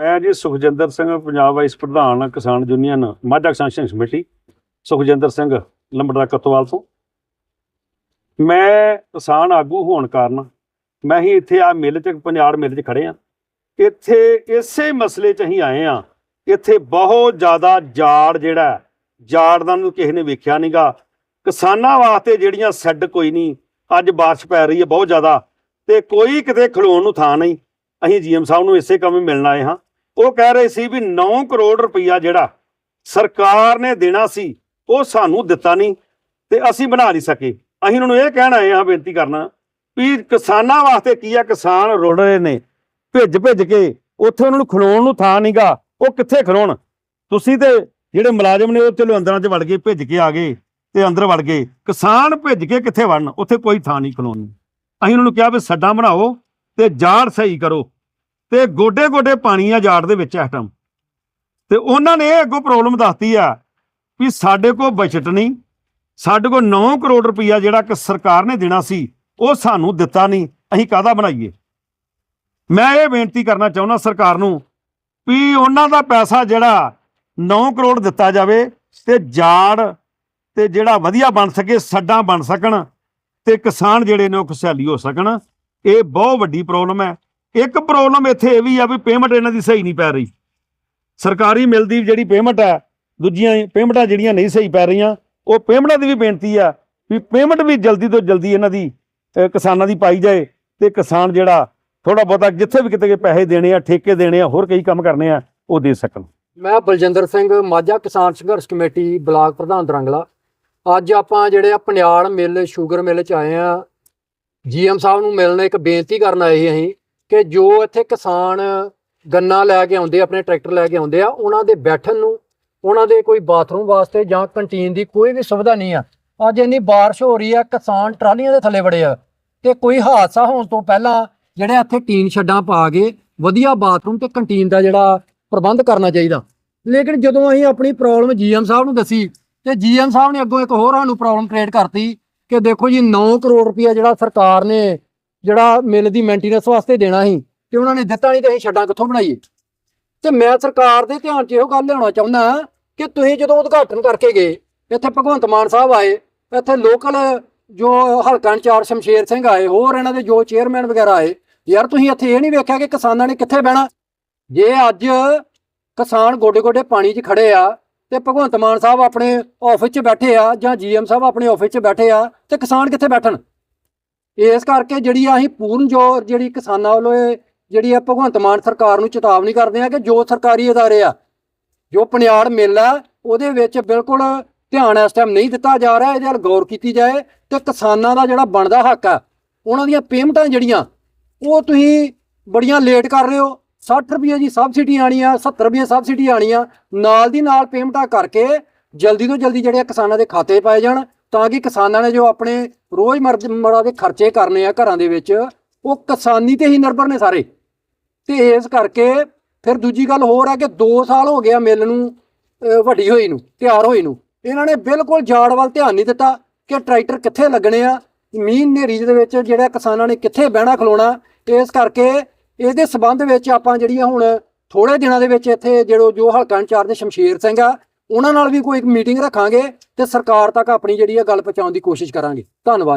ਮੈਂ ਜੀ ਸੁਖਜਿੰਦਰ ਸਿੰਘ, ਪੰਜਾਬ ਵਾਈਸ ਪ੍ਰਧਾਨ ਕਿਸਾਨ ਯੂਨੀਅਨ ਮਾਝਾ ਕਿਸਾਨ ਸੰਘਰਸ਼ ਕਮੇਟੀ ਸੁਖਜਿੰਦਰ ਸਿੰਘ, ਲੰਬੜਾ ਕਤਵਾਲ ਤੋਂ। ਮੈਂ ਕਿਸਾਨ ਆਗੂ ਹੋਣ ਕਾਰਨ ਮੈਂ ਹੀ ਇੱਥੇ ਆ ਮਿਲ ਚ, ਪੰਜਾਬ ਮਿਲ ਚ ਖੜੇ ਆ। ਇੱਥੇ ਇਸੇ ਮਸਲੇ ਚ ਅਸੀਂ ਆਏ ਆ। ਇੱਥੇ ਬਹੁਤ ਜ਼ਿਆਦਾ ਜਾੜ ਜਿਹੜਾ ਜਾੜ ਦਾ ਨੂੰ ਕਿਸੇ ਨੇ ਵੇਖਿਆ ਨਹੀਂਗਾ ਕਿਸਾਨਾਂ ਵਾਸਤੇ ਜਿਹੜੀਆਂ ਸੈੱਡ ਕੋਈ ਨਹੀਂ ਅੱਜ ਬਾਰਿਸ਼ ਪੈ ਰਹੀ ਹੈ ਬਹੁਤ ਜ਼ਿਆਦਾ। ਤੇ ਕੋਈ ਕਿਤੇ ਖਲੋਣ ਨੂੰ ਥਾਂ ਨਹੀਂ। ਅਸੀਂ ਜੀਐਮ ਸਾਹਿਬ ਨੂੰ ਇਸੇ ਕੰਮ ਮਿਲਣ ਆਏ ਹਾਂ। ਉਹ ਕਹਿ ਰਹੇ ਸੀ ਵੀ 9 ਕਰੋੜ ਰੁਪਈਆ ਜਿਹੜਾ ਸਰਕਾਰ ਨੇ ਦੇਣਾ ਸੀ, ਉਹ ਸਾਨੂੰ ਦਿੱਤਾ ਨਹੀਂ ਤੇ ਅਸੀਂ ਬਣਾ ਨਹੀਂ ਸਕੇ। ਅਸੀਂ ਉਹਨਾਂ ਨੂੰ ਇਹ ਕਹਿਣ ਆਏ ਹਾਂ, ਬੇਨਤੀ ਕਰਨਾ ਵੀ ਕਿਸਾਨਾਂ ਵਾਸਤੇ ਕੀ ਆ, ਕਿਸਾਨ ਰੁੜ ਰਹੇ ਨੇ, ਭਿੱਜ ਭਿੱਜ ਕੇ ਉੱਥੇ ਉਹਨਾਂ ਨੂੰ ਖਲੋਣ ਨੂੰ ਥਾਂ ਨਹੀਂਗਾ ਉਹ ਕਿੱਥੇ ਖਲੋਣ? ਤੁਸੀਂ ਤੇ ਜਿਹੜੇ ਮੁਲਾਜ਼ਮ ਨੇ ਉਹ ਚਲੋ ਅੰਦਰਾਂ 'ਚ ਵੜ ਗਏ, ਭਿੱਜ ਕੇ ਆ ਗਏ ਤੇ ਅੰਦਰ ਵੜ ਗਏ। ਕਿਸਾਨ ਭਿੱਜ ਕੇ ਕਿੱਥੇ ਵੜਨ? ਉੱਥੇ ਕੋਈ ਥਾਂ ਨਹੀਂ ਖਲੋਣ ਨੂੰ। ਅਸੀਂ ਉਹਨਾਂ ਨੂੰ ਕਿਹਾ ਵੀ ਸੱਡਾਂ ਬਣਾਓ ਤੇ ਜਾੜ ਸਹੀ ਕਰੋ। ਤੇ ਗੋਡੇ ਗੋਡੇ ਪਾਣੀ ਆ ਜਾੜ ਦੇ ਵਿੱਚ ਇਸ ਟਾਈਮ ਤੇ ਉਹਨਾਂ ਨੇ ਇਹ ਅੱਗੋਂ ਪ੍ਰੋਬਲਮ ਦੱਸਤੀ ਆ ਵੀ ਸਾਡੇ ਕੋਲ ਬਜਟ ਨਹੀਂ, ਸਾਡੇ ਕੋਲ 9 ਕਰੋੜ ਰੁਪਈਆ ਜਿਹੜਾ ਕਿ ਸਰਕਾਰ ਨੇ ਦੇਣਾ ਸੀ, ਉਹ ਸਾਨੂੰ ਦਿੱਤਾ ਨਹੀਂ। ਅਸੀਂ ਕਾਹਦਾ ਬਣਾਈਏ? ਮੈਂ ਇਹ ਬੇਨਤੀ ਕਰਨਾ ਚਾਹੁੰਦਾ ਸਰਕਾਰ ਨੂੰ ਵੀ ਉਹਨਾਂ ਦਾ ਪੈਸਾ ਜਿਹੜਾ 9 ਕਰੋੜ ਦਿੱਤਾ ਜਾਵੇ ਤੇ ਜਾੜ ਤੇ ਜਿਹੜਾ ਵਧੀਆ ਬਣ ਸਕੇ, ਸੱਡਾਂ ਬਣ ਸਕਣ ਤੇ ਕਿਸਾਨ ਜਿਹੜੇ ਨੇ ਉਹ ਖੁਸ਼ਹਾਲੀ ਹੋ ਸਕਣ। ਇਹ ਬਹੁਤ ਵੱਡੀ ਪ੍ਰੋਬਲਮ ਹੈ। ਇੱਕ ਪ੍ਰੋਬਲਮ ਇੱਥੇ ਇਹ ਵੀ ਆ ਵੀ ਪੇਮੈਂਟ ਇਹਨਾਂ ਦੀ ਸਹੀ ਨਹੀਂ ਪੈ ਰਹੀ। ਸਰਕਾਰੀ ਮਿਲਦੀ ਜਿਹੜੀ ਪੇਮੈਂਟ ਹੈ ਦੂਜੀਆਂ ਪੇਮੈਂਟਾਂ ਜਿਹੜੀਆਂ ਨਹੀਂ ਸਹੀ ਪੈ ਰਹੀਆਂ, ਉਹ ਪੇਮੈਂਟਾਂ ਦੀ ਵੀ ਬੇਨਤੀ ਆ ਵੀ ਪੇਮੈਂਟ ਵੀ ਜਲਦੀ ਤੋਂ ਜਲਦੀ ਇਹਨਾਂ ਦੀ ਕਿਸਾਨਾਂ ਦੀ ਪਾਈ ਜਾਏ ਤੇ ਕਿਸਾਨ ਜਿਹੜਾ ਥੋੜਾ ਬਹੁਤਾ ਜਿੱਥੇ ਵੀ ਕਿਤੇ ਪੈਸੇ ਦੇਣੇ ਆ, ਠੇਕੇ ਦੇਣੇ ਆ, ਹੋਰ ਕਈ ਕੰਮ ਕਰਨੇ ਆ, ਉਹ ਦੇ ਸਕਣ। ਮੈਂ ਬਲਜਿੰਦਰ ਸਿੰਘ, ਮਾਝਾ ਕਿਸਾਨ ਸੰਘਰਸ਼ ਕਮੇਟੀ, ਬਲਾਕ ਪ੍ਰਧਾਨ ਦਰੰਗਲਾ। ਅੱਜ ਆਪਾਂ ਜਿਹੜੇ ਆ ਪਨਿਆਲ ਮਿੱਲ, ਸ਼ੂਗਰ ਮਿੱਲ ਚ ਆਏ ਆ। ਜੀਐਮ ਸਾਹਿਬ ਨੂੰ ਮਿਲਣ ਇੱਕ ਬੇਨਤੀ ਕਰਨ ਆਏ ਅਸੀਂ ਕਿ ਜੋ ਇੱਥੇ ਕਿਸਾਨ ਗੰਨਾ ਲੈ ਕੇ ਆਉਂਦੇ, ਆਪਣੇ ਟਰੈਕਟਰ ਲੈ ਕੇ ਆਉਂਦੇ ਆ, ਉਹਨਾਂ ਦੇ ਬੈਠਣ ਨੂੰ, ਉਹਨਾਂ ਦੇ ਕੋਈ ਬਾਥਰੂਮ ਵਾਸਤੇ ਜਾਂ ਕੰਟੀਨ ਦੀ ਕੋਈ ਵੀ ਸੁਵਿਧਾ ਨਹੀਂ ਆ। ਅੱਜ ਇੰਨੀ ਬਾਰਿਸ਼ ਹੋ ਰਹੀ ਆ, ਕਿਸਾਨ ਟਰਾਲੀਆਂ ਦੇ ਥੱਲੇ ਵੜੇ ਆ। ਤੇ ਕੋਈ ਹਾਦਸਾ ਹੋਣ ਤੋਂ ਪਹਿਲਾਂ ਜਿਹੜੇ ਇੱਥੇ ਟੀਨ ਛੱਡਾਂ ਪਾ ਕੇ ਵਧੀਆ ਬਾਥਰੂਮ ਤੇ ਕੰਟੀਨ ਦਾ ਜਿਹੜਾ ਪ੍ਰਬੰਧ ਕਰਨਾ ਚਾਹੀਦਾ। ਲੇਕਿਨ ਜਦੋਂ ਅਸੀਂ ਆਪਣੀ ਪ੍ਰੋਬਲਮ ਜੀਐਮ ਸਾਹਿਬ ਨੂੰ ਦੱਸੀ, ਤੇ ਜੀਐਮ ਸਾਹਿਬ ਨੇ ਅੱਗੋਂ ਇੱਕ ਹੋਰ ਸਾਨੂੰ ਪ੍ਰੋਬਲਮ ਕ੍ਰੀਏਟ ਕਰਤੀ ਕਿ ਦੇਖੋ ਜੀ 9 ਕਰੋੜ ਰੁਪਇਆ ਜਿਹੜਾ ਸਰਕਾਰ ਨੇ ਜਿਹੜਾ ਮਿਲ ਦੀ ਮੇਨਟੇਨੈਂਸ ਵਾਸਤੇ ਦੇਣਾ ਸੀ ਤੇ ਉਹਨਾਂ ਨੇ ਦਿੱਤਾ ਨਹੀਂ ਤੇ ਅਸੀਂ ਛੱਡਾਂ ਕਿੱਥੋਂ ਬਣਾਈਏ? ਤੇ ਮੈਂ ਸਰਕਾਰ ਦੇ ਧਿਆਨ 'ਚ ਇਹੋ ਗੱਲ ਲਿਆਉਣਾ ਚਾਹੁੰਦਾ ਕਿ ਤੁਸੀਂ ਜਦੋਂ ਉਦਘਾਟਨ ਕਰਕੇ ਗਏ, ਇੱਥੇ ਭਗਵੰਤ ਮਾਨ ਸਾਹਿਬ ਆਏ, ਇੱਥੇ ਲੋਕਲ ਜੋ ਹਲਕਾ ਇੰਚਾਰਜ ਸ਼ਮਸ਼ੇਰ ਸਿੰਘ ਆਏ, ਹੋਰ ਇਹਨਾਂ ਦੇ ਜੋ ਚੇਅਰਮੈਨ ਵਗੈਰਾ ਆਏ, ਯਾਰ ਤੁਸੀਂ ਇੱਥੇ ਇਹ ਨਹੀਂ ਵੇਖਿਆ ਕਿ ਕਿਸਾਨਾਂ ਨੇ ਕਿੱਥੇ ਬਹਿਣਾ? ਜੇ ਅੱਜ ਕਿਸਾਨ ਗੋਡੇ ਗੋਡੇ ਪਾਣੀ 'ਚ ਖੜੇ ਆ ਤੇ ਭਗਵੰਤ ਮਾਨ ਸਾਹਿਬ ਆਪਣੇ ਆਫਿਸ 'ਚ ਬੈਠੇ ਆ ਜਾਂ ਜੀਐਮ ਸਾਹਿਬ ਆਪਣੇ ਆਫਿਸ 'ਚ ਬੈਠੇ ਆ ਤੇ ਕਿਸਾਨ ਕਿੱਥੇ ਬੈਠਣ? ਇਸ ਕਰਕੇ ਜਿਹੜੀ ਆ ਅਸੀਂ ਪੂਰਨ ਜੋ ਜਿਹੜੀ ਕਿਸਾਨਾਂ ਵੱਲੋਂ ਇਹ ਜਿਹੜੀ ਆ ਭਗਵੰਤ ਮਾਨ ਸਰਕਾਰ ਨੂੰ ਚੇਤਾਵਨੀ ਕਰਦੇ ਆ ਕਿ ਜੋ ਸਰਕਾਰੀ ਅਦਾਰੇ ਆ, ਜੋ ਪਨਿਆੜ ਮਿਲ ਆ, ਉਹਦੇ ਵਿੱਚ ਬਿਲਕੁਲ ਧਿਆਨ ਇਸ ਟਾਈਮ ਨਹੀਂ ਦਿੱਤਾ ਜਾ ਰਿਹਾ, ਇਹਦੇ ਵੱਲ ਗੌਰ ਕੀਤੀ ਜਾਏ ਤੇ ਕਿਸਾਨਾਂ ਦਾ ਜਿਹੜਾ ਬਣਦਾ ਹੱਕ ਆ, ਉਹਨਾਂ ਦੀਆਂ ਪੇਮੈਂਟਾਂ ਜਿਹੜੀਆਂ, ਉਹ ਤੁਸੀਂ ਬੜੀਆਂ ਲੇਟ ਕਰ ਰਹੇ ਹੋ 60 ਰੁਪਏ ਦੀ ਸਬਸਿਡੀ ਆਣੀ ਆ 70 ਰੁਪਏ ਸਬਸਿਡੀ ਆਣੀ ਆ, ਨਾਲ ਦੀ ਨਾਲ ਪੇਮੈਂਟਾਂ ਕਰਕੇ ਜਲਦੀ ਤੋਂ ਜਲਦੀ ਜਿਹੜੇ ਆ ਕਿਸਾਨਾਂ ਦੇ ਖਾਤੇ ਪਾਏ ਜਾਣ ਤਾਂ ਕਿ ਕਿਸਾਨਾਂ ਨੇ ਜੋ ਆਪਣੇ ਰੋਜ਼ਮਰਰਾ ਦੇ ਖਰਚੇ ਕਰਨੇ ਆ ਘਰਾਂ ਦੇ ਵਿੱਚ, ਉਹ ਕਿਸਾਨੀ ਤੇ ਹੀ ਨਿਰਭਰ ਨੇ ਸਾਰੇ। ਤੇ ਇਸ ਕਰਕੇ ਫਿਰ ਦੂਜੀ ਗੱਲ ਹੋਰ ਆ ਕਿ 2 ਸਾਲ ਹੋ ਗਿਆ ਮਿਲ ਨੂੰ ਵੱਡੀ ਹੋਈ ਨੂੰ, ਤਿਆਰ ਹੋਈ ਨੂੰ। ਇਹਨਾਂ ਨੇ ਬਿਲਕੁਲ ਜਾੜ ਵੱਲ ਧਿਆਨ ਨਹੀਂ ਦਿੱਤਾ ਕਿ ਟਰੈਕਟਰ ਕਿੱਥੇ ਲੱਗਣੇ ਆ ਮੀਂਹ ਹਨੇਰੀ ਦੇ ਵਿੱਚ ਜਿਹੜਾ ਕਿਸਾਨਾਂ ਨੇ ਕਿੱਥੇ ਬਹਿਣਾ ਖਲੋਣਾ, ਇਸ ਕਰਕੇ ਇਹਦੇ ਸਬੰਧ ਵਿੱਚ ਆਪਾਂ ਜਿਹੜੀਆਂ ਹੁਣ ਥੋੜੇ ਦਿਨਾਂ ਦੇ ਵਿੱਚ ਇੱਥੇ, ਜਿਹੜੋ ਜੋ ਹਲਕਾ ਇੰਚਾਰਜ ਸ਼ਮਸ਼ੀਰ ਸਿੰਘ ਆ ਉਹਨਾਂ ਨਾਲ ਵੀ ਕੋਈ ਇੱਕ ਮੀਟਿੰਗ ਰੱਖਾਂਗੇ ਤੇ ਸਰਕਾਰ ਤੱਕ ਆਪਣੀ ਜਿਹੜੀ ਆ ਗੱਲ ਪਹੁੰਚਾਉਣ ਦੀ ਕੋਸ਼ਿਸ਼ ਕਰਾਂਗੇ। ਧੰਨਵਾਦ ਜੀ।